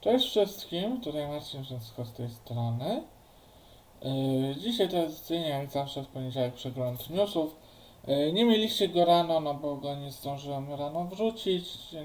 Cześć wszystkim, tutaj Marcin Brzęsko z tej strony. Yy, Dzisiaj tradycyjnie, jak zawsze w poniedziałek przegląd newsów. Yy, Nie mieliście go rano, no bo go nie zdążyłem rano wrzucić.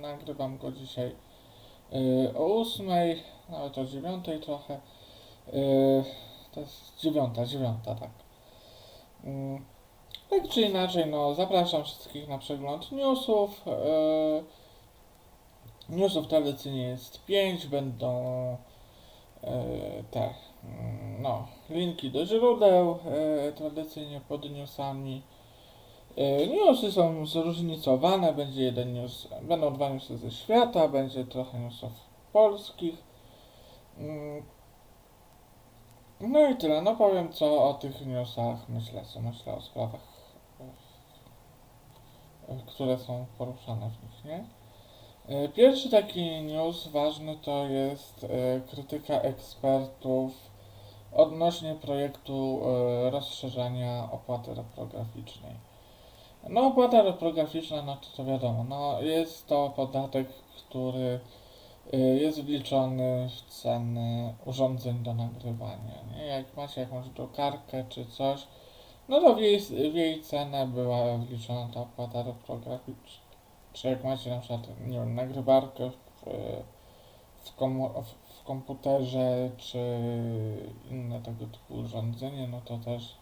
Nagrywam go dzisiaj yy, o 8, nawet o 9 trochę. Yy, To jest 9, 9, tak. Yy, Tak czy inaczej, no zapraszam wszystkich na przegląd newsów. Yy, Newsów tradycyjnie jest 5, będą e, te, mm, no, linki do źródeł e, tradycyjnie pod newsami. E, newsy są zróżnicowane, będzie jeden news, będą dwa newsy ze świata, będzie trochę newsów polskich. Mm, No i tyle, no powiem co o tych newsach myślę, co myślę o sprawach, które są poruszane w nich, nie? E, Pierwszy taki news ważny to jest e, krytyka ekspertów odnośnie projektu e, rozszerzania opłaty reprograficznej. No, opłata reprograficzna, no to, to wiadomo, no jest to podatek, który jest wliczony w ceny urządzeń do nagrywania. Nie? Jak macie jakąś drukarkę czy coś, no to w jej, w jej cenę była wliczona ta opłata reprograficzna czy jak macie na przykład, nie wiem, nagrywarkę w, w, w, komputerze, czy inne tego typu urządzenie, no to też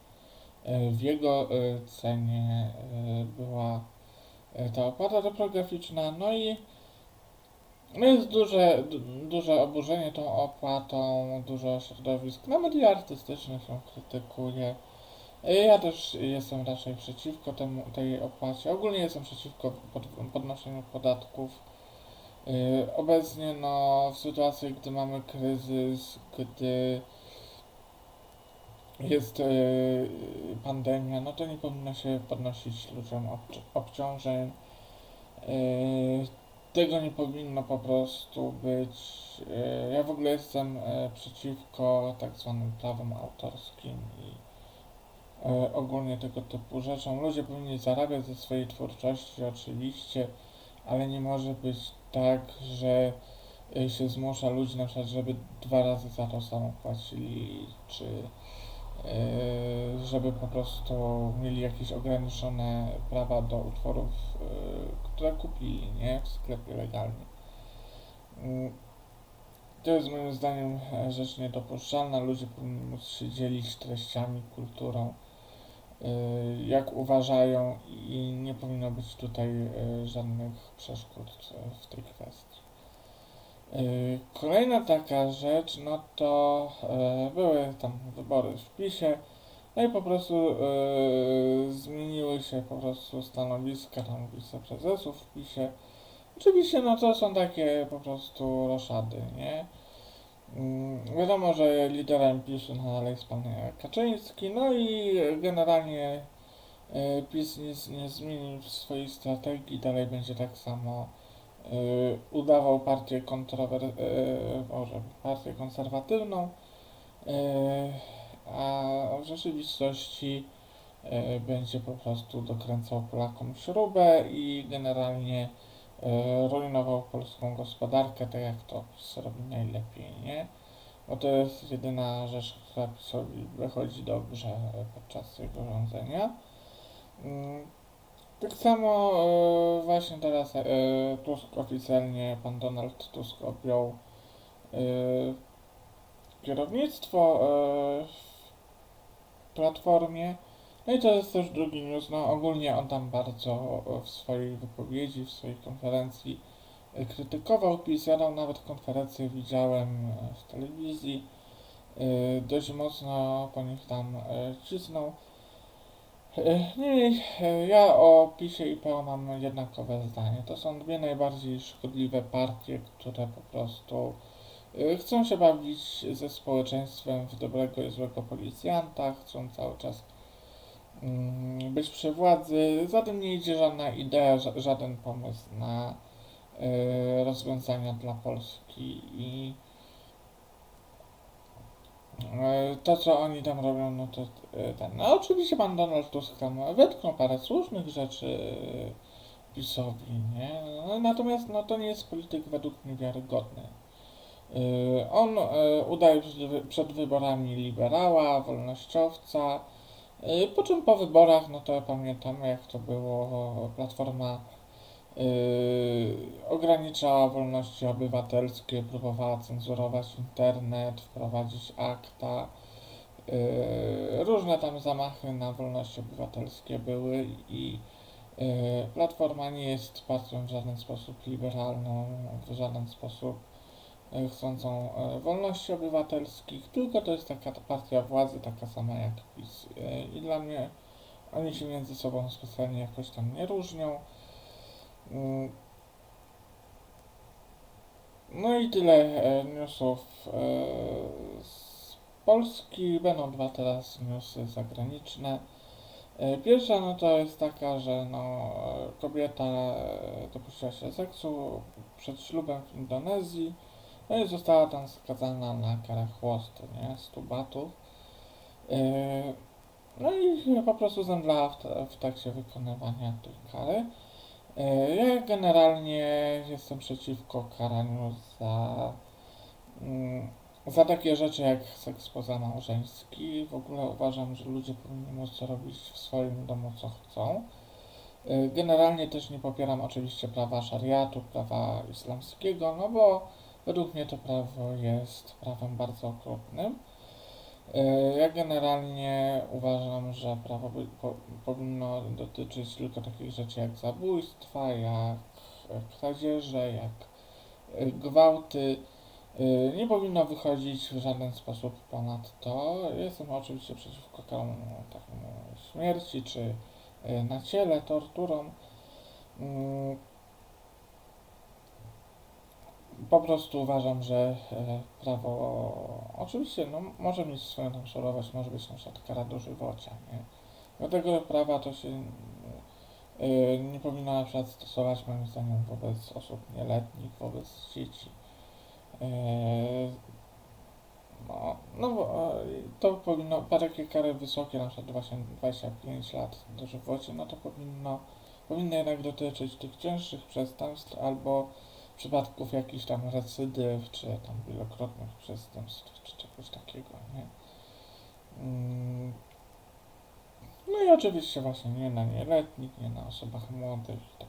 e, w jego e, cenie e, była ta opłata reprograficzna, no i no jest duże, du- duże oburzenie tą opłatą, dużo środowisk, na media artystyczne się krytykuje. E, Ja też jestem raczej przeciwko temu, tej opłacie. Ogólnie jestem przeciwko pod, podnoszeniu podatków. Yy, obecnie, no, w sytuacji, gdy mamy kryzys, gdy jest yy, pandemia, no to nie powinno się podnosić ludziom obci- obciążeń. Tego nie powinno po prostu być. Ja w ogóle jestem przeciwko tak zwanym prawom autorskim i e, ogólnie tego typu rzeczom. Ludzie powinni zarabiać ze swojej twórczości oczywiście, ale nie może być tak, że e, się zmusza ludzi na przykład, żeby dwa razy za to samo płacili, czy e, żeby po prostu mieli jakieś ograniczone prawa do utworów, które kupili, nie? W sklepie legalnie. Mm, To jest moim zdaniem rzecz niedopuszczalna. Ludzie powinni móc się dzielić treściami, kulturą, jak uważają i nie powinno być tutaj y, żadnych przeszkód w tej kwestii. Y, Kolejna taka rzecz, no to były tam wybory w PiSie, no i po prostu zmieniły się po prostu stanowiska tam wiceprezesów w PiSie. Oczywiście, no to są takie po prostu roszady, nie? Mm, Wiadomo, że liderem PiSu nadal jest pan Kaczyński, no i generalnie e, PiS nic nie zmienił w swojej strategii, dalej będzie tak samo e, udawał partię kontrower... e, Boże, partię konserwatywną, e, a w rzeczywistości e, będzie po prostu dokręcał Polakom śrubę i generalnie e, rujnował polską gospodarkę, tak jak to PiS robi najlepiej, nie? Bo to jest jedyna rzecz, która PiSowi wychodzi dobrze e, podczas jego rządzenia. Mm, Tak samo e, właśnie teraz e, Tusk oficjalnie, pan Donald Tusk objął e, kierownictwo e, w Platformie. No i to jest też drugi news. No ogólnie on tam bardzo e, w swojej wypowiedzi, w swojej konferencji e, krytykował PiS. Ja tam nawet konferencję widziałem e, w telewizji. Dość mocno po nich tam cisnął. Niemniej e, ja o PiSie i PO mam jednakowe zdanie. To są dwie najbardziej szkodliwe partie, które po prostu chcą się bawić ze społeczeństwem w dobrego i złego policjanta, chcą cały czas być przy władzy. Za tym nie idzie żadna idea, ża- żaden pomysł na e, rozwiązania dla Polski i e, to, co oni tam robią, no to e, ten. No, oczywiście pan Donald Tusk tam wetknął parę słusznych rzeczy PiSowi, nie? No, natomiast no, to nie jest polityk według mnie wiarygodny. On udaje przed wy- przed wyborami liberała, wolnościowca, po czym po wyborach, no to pamiętamy jak to było, Platforma y, ograniczała wolności obywatelskie, próbowała cenzurować internet, wprowadzić akta, y, różne tam zamachy na wolności obywatelskie były i y, Platforma nie jest partią w żaden sposób liberalną, w żaden sposób y, chcącą y, wolności obywatelskich, tylko to jest taka ta partia władzy, taka sama jak PiS. Y, I dla mnie oni się między sobą specjalnie jakoś tam nie różnią. Mm. No i tyle e, newsów e, z Polski. Będą dwa teraz newsy zagraniczne. E, Pierwsza no to jest taka, że no, e, kobieta e, dopuściła się seksu przed ślubem w Indonezji. No i została tam skazana na karę chłosty, nie? 100 batów. E, No i po prostu zemdlała w, w trakcie wykonywania tej kary. E, Ja generalnie jestem przeciwko karaniu za, mm, za takie rzeczy jak seks pozamałżeński. W ogóle uważam, że ludzie powinni móc robić w swoim domu co chcą. E, Generalnie też nie popieram oczywiście prawa szariatu, prawa islamskiego, no bo według mnie to prawo jest prawem bardzo okrutnym. E, Ja generalnie uważam, że prawo by, po, powinno dotyczyć tylko takich rzeczy jak zabójstwa, jak kradzieże, jak e, gwałty. E, Nie powinno wychodzić w żaden sposób ponad to. Jestem oczywiście przeciwko takiemu śmierci czy na ciele, torturom. Po prostu uważam, że e, prawo oczywiście no, może mieć swoją tam surowość, może być na przykład kara dożywocia, nie? Dlatego prawa to się e, nie powinno na przykład stosować moim zdaniem wobec osób nieletnich, wobec dzieci. E, no, no to powinno, takie kary wysokie, na przykład właśnie 25 lat dożywocie, no to powinno, powinny jednak dotyczyć tych cięższych przestępstw albo przypadków jakichś tam recydyw, czy tam wielokrotnych przestępstw, czy czegoś takiego, nie? Mm. No i oczywiście właśnie nie na nieletnich, nie na osobach młodych i tak.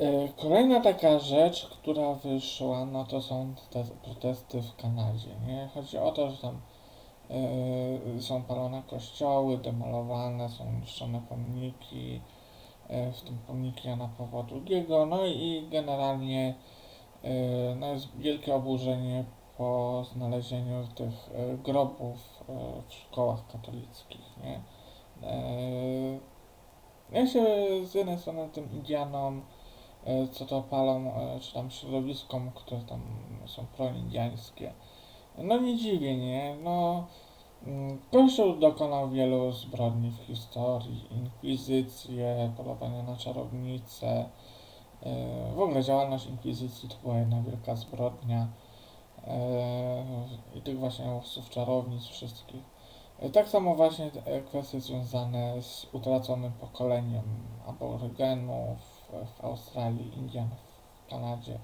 E, Kolejna taka rzecz, która wyszła, no to są te protesty w Kanadzie, nie? Chodzi o to, że tam e, są palone kościoły, demolowane, są niszczone pomniki, w tym pomniki Jana Pawła II, no i generalnie e, no jest wielkie oburzenie po znalezieniu tych e, grobów e, w szkołach katolickich, nie? Ja się z jednej strony tym Indianom, co to palą, czy tam środowiskom, które tam są proindiańskie, no nie dziwię, nie? No, Kościół dokonał wielu zbrodni w historii, inkwizycje, polowania na czarownice, e, w ogóle działalność inkwizycji to była jedna wielka zbrodnia e, i tych właśnie łowców czarownic wszystkich. E, Tak samo właśnie kwestie związane z utraconym pokoleniem aborygenów w Australii, Indian w Kanadzie.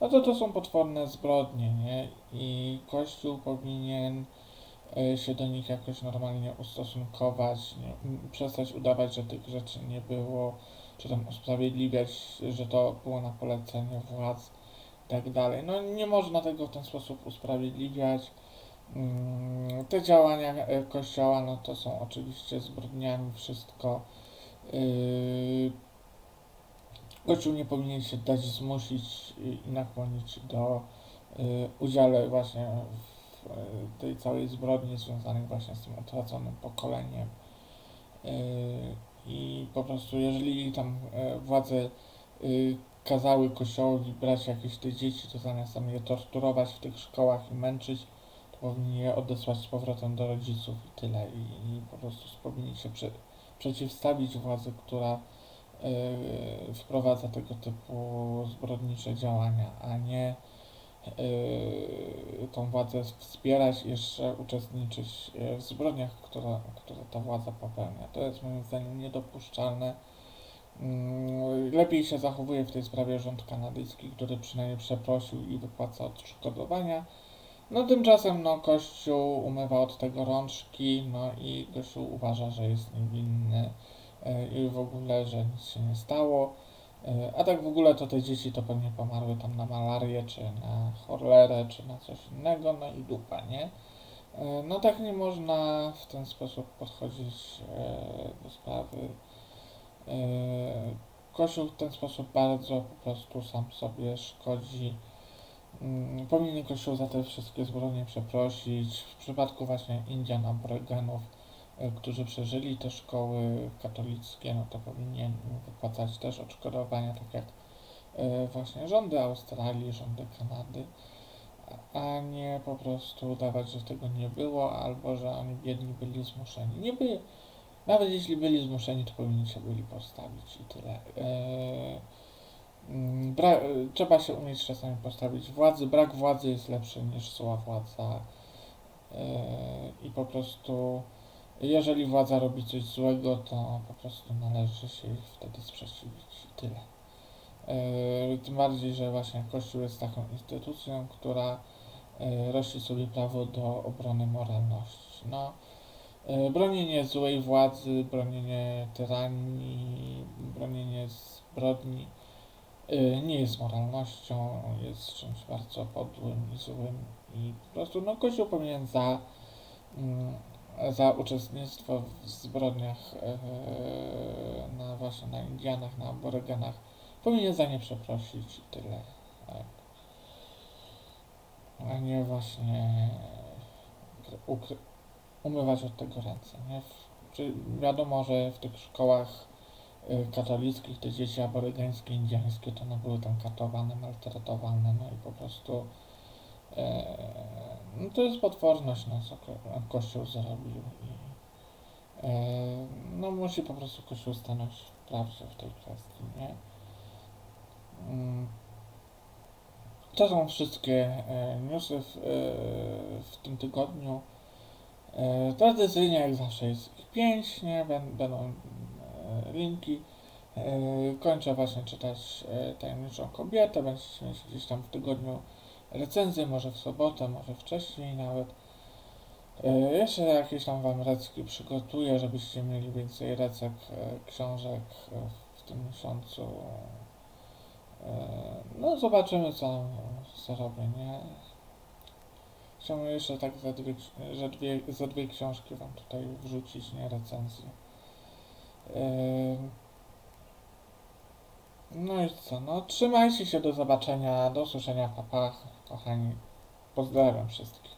No to to są potworne zbrodnie, nie? I Kościół powinien się do nich jakoś normalnie ustosunkować, nie, przestać udawać, że tych rzeczy nie było, czy tam usprawiedliwiać, że to było na polecenie władz i tak dalej. No nie można tego w ten sposób usprawiedliwiać. Mm, Te działania e, Kościoła, no to są oczywiście zbrodniami, wszystko. Yy, Kościół nie powinien się dać zmusić i nakłonić do udziale właśnie w tej całej zbrodni związanej właśnie z tym utraconym pokoleniem. Y, I po prostu jeżeli tam y, władze kazały kościołowi brać jakieś te dzieci, to zamiast tam je torturować w tych szkołach i męczyć, to powinni je odesłać z powrotem do rodziców i tyle. I, i po prostu powinni się prze, przeciwstawić władzy, która wprowadza tego typu zbrodnicze działania, a nie tą władzę wspierać jeszcze uczestniczyć y, w zbrodniach, które, które ta władza popełnia. To jest moim zdaniem niedopuszczalne. Mm, Lepiej się zachowuje w tej sprawie rząd kanadyjski, który przynajmniej przeprosił i wypłaca odszkodowania. No tymczasem no Kościół umywa od tego rączki, no i Kościół uważa, że jest niewinny e, i w ogóle, że nic się nie stało. E, A tak w ogóle to te dzieci to pewnie pomarły tam na malarię, czy na cholerę, czy na coś innego, no i dupa, nie? E, No tak nie można w ten sposób podchodzić e, do sprawy. Kościół w ten sposób bardzo po prostu sam sobie szkodzi. Mm, Powinien Kościół za te wszystkie zbrodnie przeprosić. W przypadku właśnie Indian Aborygenów, którzy przeżyli te szkoły katolickie, no to powinien wypłacać też odszkodowania, tak jak e, właśnie rządy Australii, rządy Kanady, a nie po prostu udawać, że tego nie było, albo że oni biedni byli zmuszeni. Nie by, nawet jeśli byli zmuszeni, to powinni się byli postawić i tyle. E, Mm, Bra- trzeba się umieć czasami postawić władzy. Brak władzy jest lepszy niż zła władza. Yy, I po prostu, jeżeli władza robi coś złego, to po prostu należy się ich wtedy sprzeciwić i tyle. Yy, Tym bardziej, że właśnie Kościół jest taką instytucją, która yy, rości sobie prawo do obrony moralności. No, yy, bronienie złej władzy, bronienie tyranii, bronienie zbrodni y, nie jest moralnością, jest czymś bardzo podłym i złym i po prostu no Kościół powinien za, mm, za uczestnictwo w zbrodniach e, na właśnie na Indianach, na Aborygenach powinien za nie przeprosić i tyle. Tak. A nie właśnie umywać od tego ręce. Nie? Czy wiadomo, że w tych szkołach y, katolickich, te dzieci aborygeńskie, indyjskie, to one były tam katowane, maltretowane, no i po prostu e, no to jest potworność, no, co ko- Kościół zrobił i e, no musi po prostu Kościół stanąć w prawdzie w tej kwestii, nie? Mm. To są wszystkie e, newsy w, w tym tygodniu. Tradycyjnie jak zawsze jest ich pięć, nie? Bę- Będą linki. Kończę właśnie czytać Tajemniczą Kobietę. Będziecie mieć gdzieś tam w tygodniu recenzję, może w sobotę, może wcześniej nawet. E, Jeszcze jakieś tam wam recki przygotuję, żebyście mieli więcej recek e, książek e, w tym miesiącu. No zobaczymy co zrobię, nie? Chciałbym jeszcze tak za dwie, że dwie, za dwie książki wam tutaj wrzucić, nie recenzję. No i co, no trzymajcie się, do zobaczenia, do usłyszenia, papa, kochani. Pozdrawiam wszystkich.